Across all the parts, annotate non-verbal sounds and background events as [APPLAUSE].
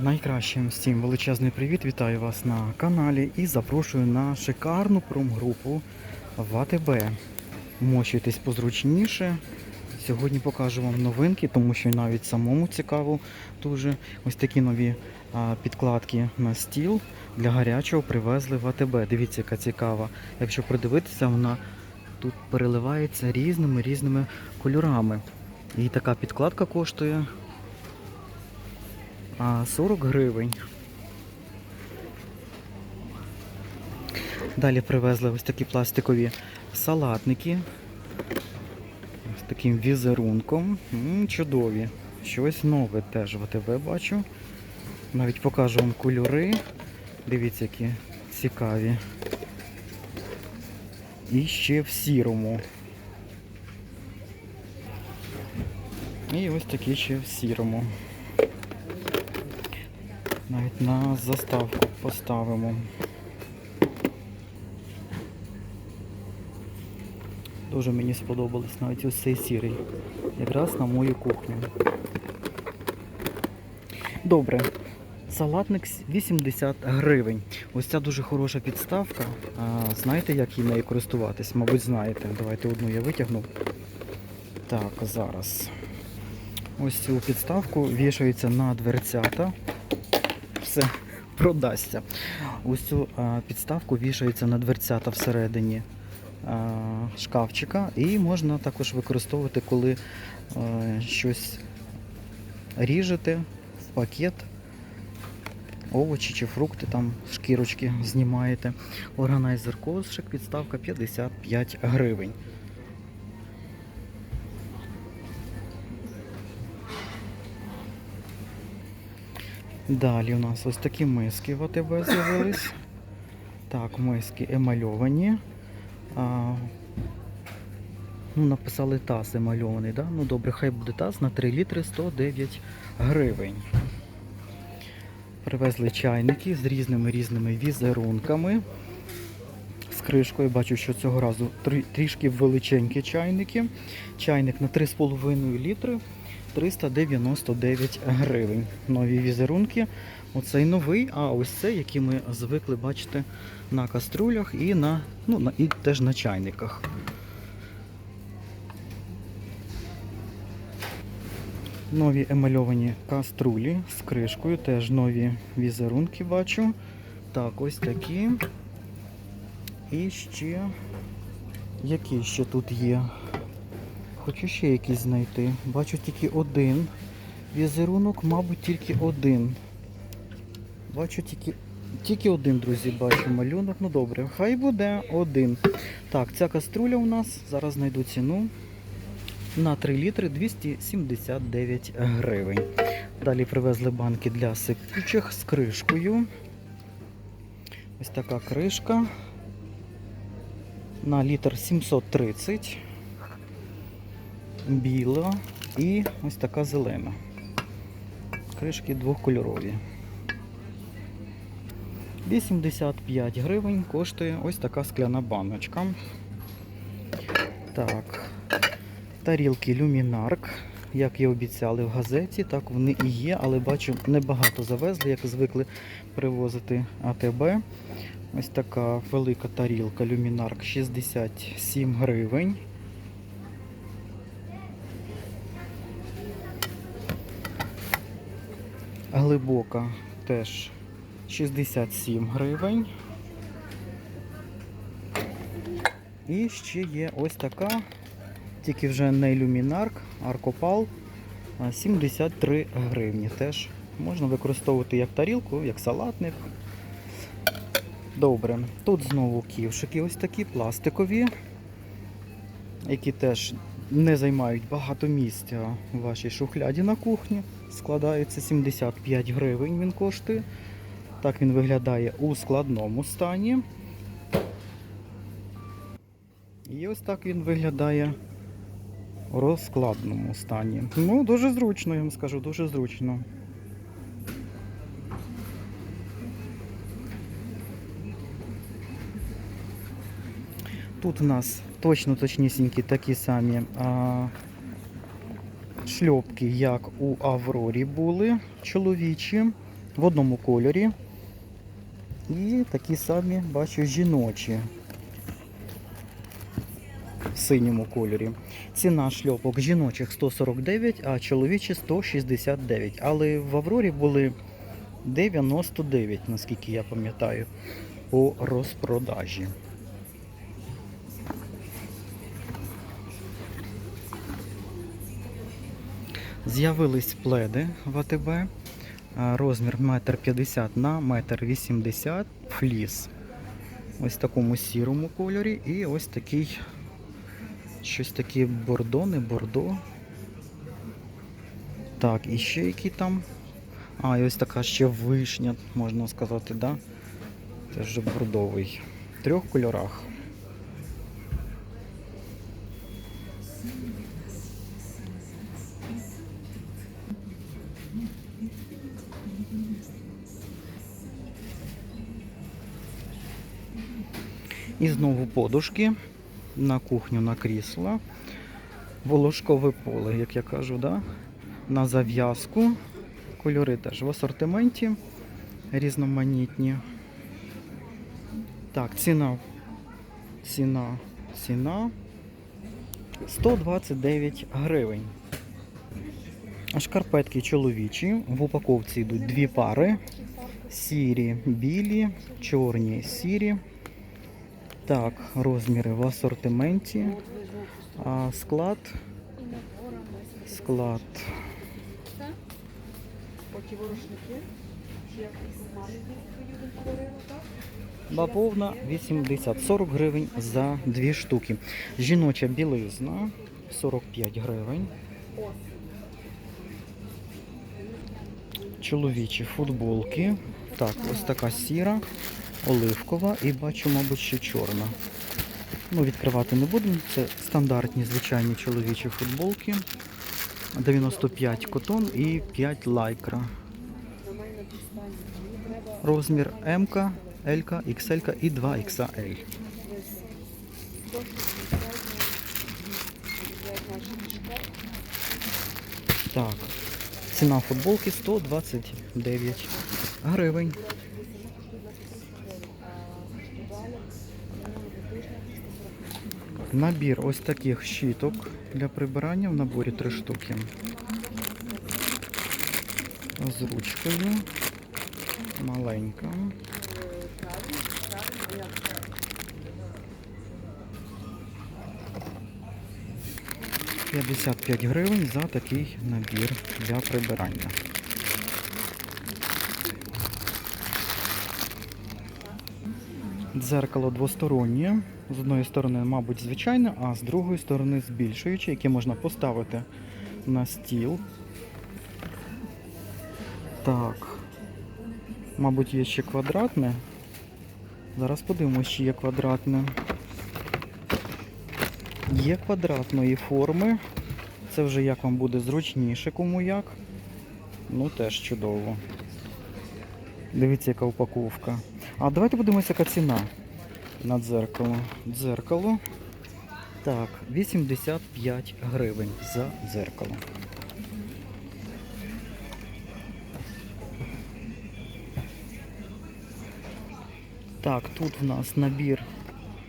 Найкращим всім величезний привіт! Вітаю вас на каналі і запрошую на шикарну промгрупу в АТБ. Мощуйтесь позручніше. Сьогодні покажу вам новинки, тому що навіть самому цікаво дуже. Ось такі нові підкладки на стіл для гарячого привезли в АТБ. Дивіться, яка цікава. Якщо придивитися, вона тут переливається різними різними кольорами. І така підкладка коштує 40 гривень. Далі привезли ось такі пластикові салатники. З таким візерунком. М, чудові. Щось нове теж в АТБ бачу. Навіть покажу вам кольори. Дивіться, які цікаві. І ще в сірому. І ось такі ще в сірому. Навіть на заставку поставимо. Дуже мені сподобалось навіть ось цей сірий. Якраз на мою кухню. Добре. Салатник 80 гривень. Ось ця дуже хороша підставка. А, знаєте, як її нею користуватись? Мабуть, знаєте. Давайте одну я витягну. Так, зараз. Ось цю підставку вішається на дверцята все [LAUGHS] продасться. Ось цю підставку вішається на дверцята всередині шкафчика і можна також використовувати, коли щось ріжете в пакет, овочі чи фрукти, там шкірочки знімаєте. Органайзер кошик, підставка 55 гривень. Далі у нас ось такі миски в АТБ з'явились. Так, миски емальовані. А, ну, написали таз емальований, да? Ну добре, хай буде таз на 3 літри 109 гривень. Привезли чайники з різними різними візерунками. З кришкою бачу, що цього разу трішки величенькі чайники. Чайник на 3,5 літри 399 гривень. Нові візерунки. Оцей новий, а ось цей, який ми звикли бачити на каструлях і на, ну, і теж на чайниках. Нові емальовані каструлі з кришкою, теж нові візерунки бачу. Так, ось такі. І ще. Які ще тут є? Хочу ще якісь знайти. Бачу тільки один. Візерунок, мабуть, тільки один. Бачу тільки. Тільки один, друзі, бачу малюнок. Ну добре, хай буде один. Так, ця каструля у нас, зараз знайду ціну. На 3 літри 279 гривень. Далі привезли банки для сипучих з кришкою. Ось така кришка. На літр 730 біла і ось така зелена. Кришки двохкольорові. 85 гривень коштує ось така скляна баночка. Так, тарілки Люмінарк. Як і обіцяли в газеті, так вони і є, але бачу, небагато завезли, як звикли привозити АТБ. Ось така велика тарілка Люмінарк 67 гривень. Глибока теж 67 гривень. І ще є ось така, тільки вже не люмінарк, аркопал 73 гривні. Теж можна використовувати як тарілку, як салатник. Добре, тут знову ківшики ось такі пластикові, які теж не займають багато місця в вашій шухляді на кухні. Складається 75 гривень він коштує. Так він виглядає у складному стані. І ось так він виглядає у розкладному стані. Ну, дуже зручно, я вам скажу, дуже зручно. Тут у нас точно точнісінькі такі самі а, шльопки, як у Аврорі були чоловічі. в одному кольорі. І такі самі, бачу, жіночі в синьому кольорі. Ціна шльопок жіночих 149, а чоловічі 169. Але в Аврорі були 99, наскільки я пам'ятаю, по розпродажі. З'явились пледи в АТБ. Розмір 1,50 на 1,80 м фліс. Ось в такому сірому кольорі і ось такий щось таке бордо, не бордо. Так, і ще які там. А, і ось така ще вишня, можна сказати, да? Вже бордовий. В трьох кольорах. І знову подушки на кухню, на крісло. Волошкове поле, як я кажу, да? на зав'язку. Кольори теж в асортименті різноманітні. Так, ціна. Ціна, ціна 129 гривень. Шкарпетки чоловічі. В упаковці йдуть дві пари. Сірі, білі, чорні, сірі. Так, розміри в асортименті. А склад. Склад. Бавовна 80, 40 гривень за дві штуки. Жіноча білизна 45 гривень. Чоловічі футболки. Так, ось така сіра, оливкова і бачу, мабуть, ще чорна. Ну, відкривати не будемо. Це стандартні звичайні чоловічі футболки. 95 котон і 5 лайкра. Розмір М, Л, XL і 2XL. Так, ціна футболки 129 гривень. Набір ось таких щіток для прибирання в наборі три штуки. З ручкою. Маленька. П'ятдесят п'ять гривень за такий набір для прибирання. Дзеркало двостороннє. З одної сторони, мабуть, звичайне, а з другої сторони збільшуюче, яке можна поставити на стіл. Так. Мабуть, є ще квадратне. Зараз подивимось, чи є квадратне. Є квадратної форми. Це вже як вам буде зручніше, кому як. Ну, теж чудово. Дивіться, яка упаковка. А давайте подивимося, яка ціна на дзеркало. Дзеркало. Так, 85 гривень за дзеркало. Так, тут в нас набір,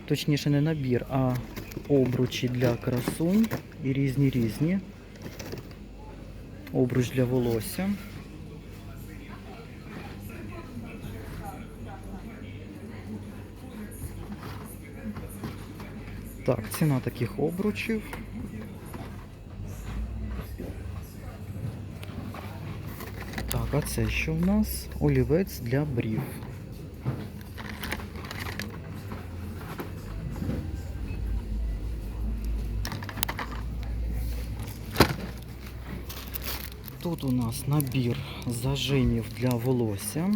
точніше не набір, а обручі для красунь і різні різні. Обруч для волосся. Так, ціна таких обручів. Так, а це що в нас? Олівець для брів. Тут у нас набір зажимів для волосся.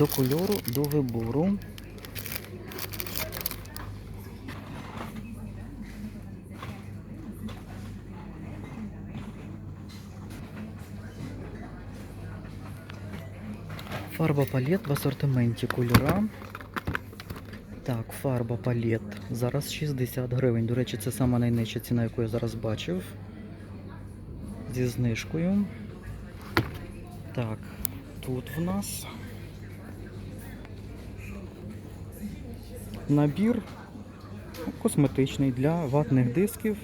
До кольору, до вибору. Фарба палет в асортименті кольора. Так, фарба палет. Зараз 60 гривень. До речі, це сама найнижча ціна, яку я зараз бачив. Зі знижкою. Так, тут в нас набір косметичний для ватних дисків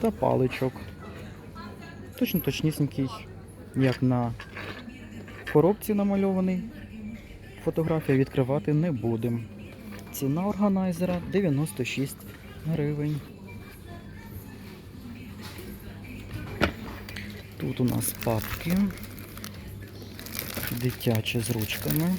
та паличок. Точно точнісінький, як на коробці намальований. Фотографія відкривати не будемо. Ціна органайзера 96 гривень. Тут у нас папки дитячі з ручками.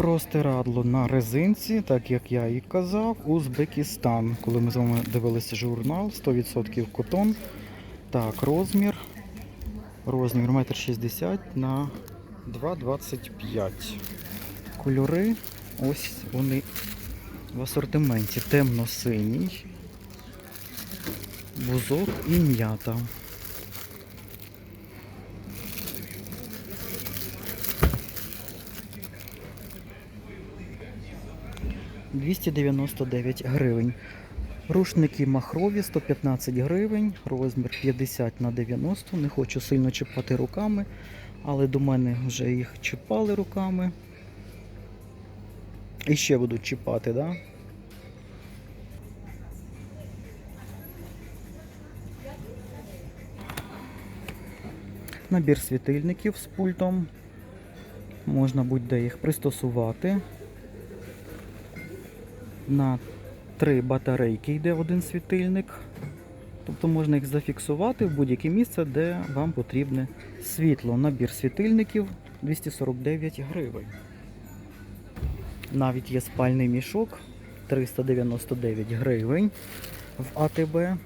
Простирадло на резинці, так як я і казав, Узбекистан. Коли ми з вами дивилися журнал, 100% котон. Так, розмір. Розмір 1,60 м на 2,25. Кольори. Ось вони в асортименті. Темно-синій, бузок і м'ята. – 299 гривень. Рушники махрові 115 гривень, розмір 50 на 90. Не хочу сильно чіпати руками, але до мене вже їх чіпали руками. І ще будуть чіпати, да? Набір світильників з пультом. Можна будь-де їх пристосувати. На три батарейки йде один світильник. Тобто можна їх зафіксувати в будь-яке місце, де вам потрібне світло. Набір світильників 249 гривень. Навіть є спальний мішок 399 гривень в АТБ.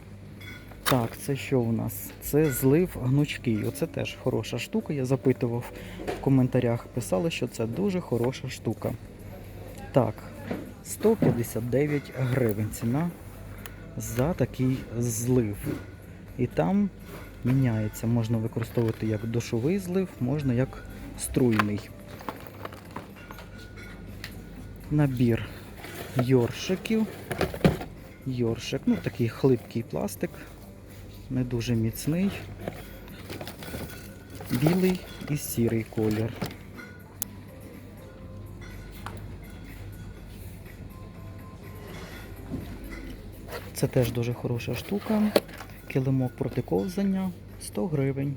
Так, це що у нас? Це злив гнучкий. Оце теж хороша штука. Я запитував в коментарях, писали, що це дуже хороша штука. Так, 159 гривень ціна за такий злив. І там міняється. Можна використовувати як душовий злив, можна як струйний. Набір йоршиків. Йоршик, ну такий хлипкий пластик, не дуже міцний, білий і сірий колір. Це теж дуже хороша штука. Килимок проти ковзання 100 гривень.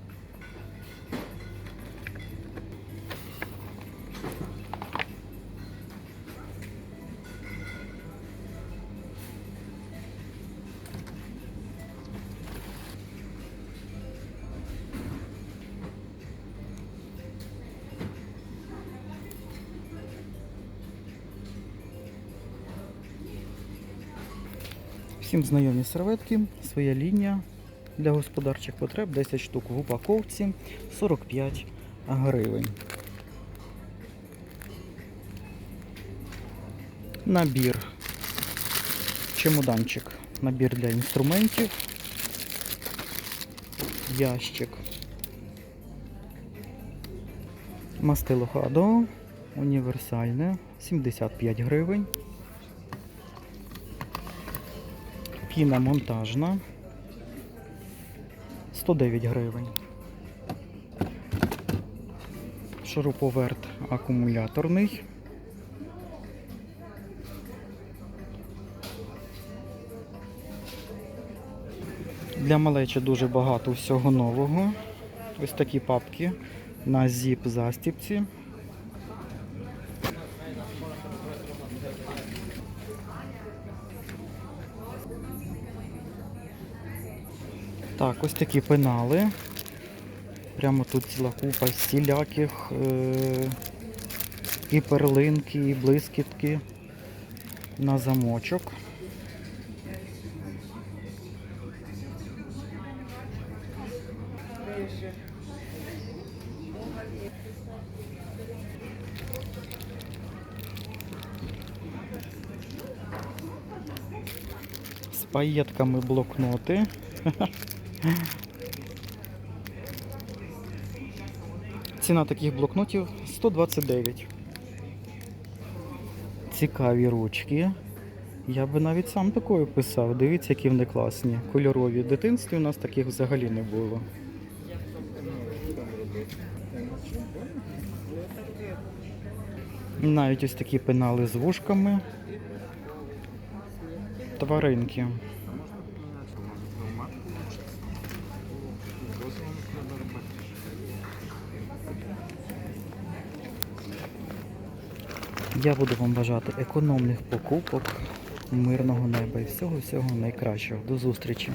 Всім знайомі серветки, своя лінія. Для господарчих потреб, 10 штук в упаковці, 45 гривень. Набір, чемоданчик, набір для інструментів, ящик, мастило Хадо, універсальне, 75 гривень. Піна монтажна 109 гривень. Шуруповерт акумуляторний. Для малечі дуже багато всього нового. Ось такі папки на зіп застіпці. Так, ось такі пенали. Прямо тут ціла купа стіляких, е- і перлинки, і блискітки на замочок. паєтками блокноти. [LAUGHS] Ціна таких блокнотів 129. Цікаві ручки. Я би навіть сам такою писав. Дивіться, які вони класні. Кольорові. В дитинстві у нас таких взагалі не було. Навіть ось такі пенали з вушками. Тваринки. Я буду вам бажати економних покупок, мирного неба і всього-всього найкращого. До зустрічі!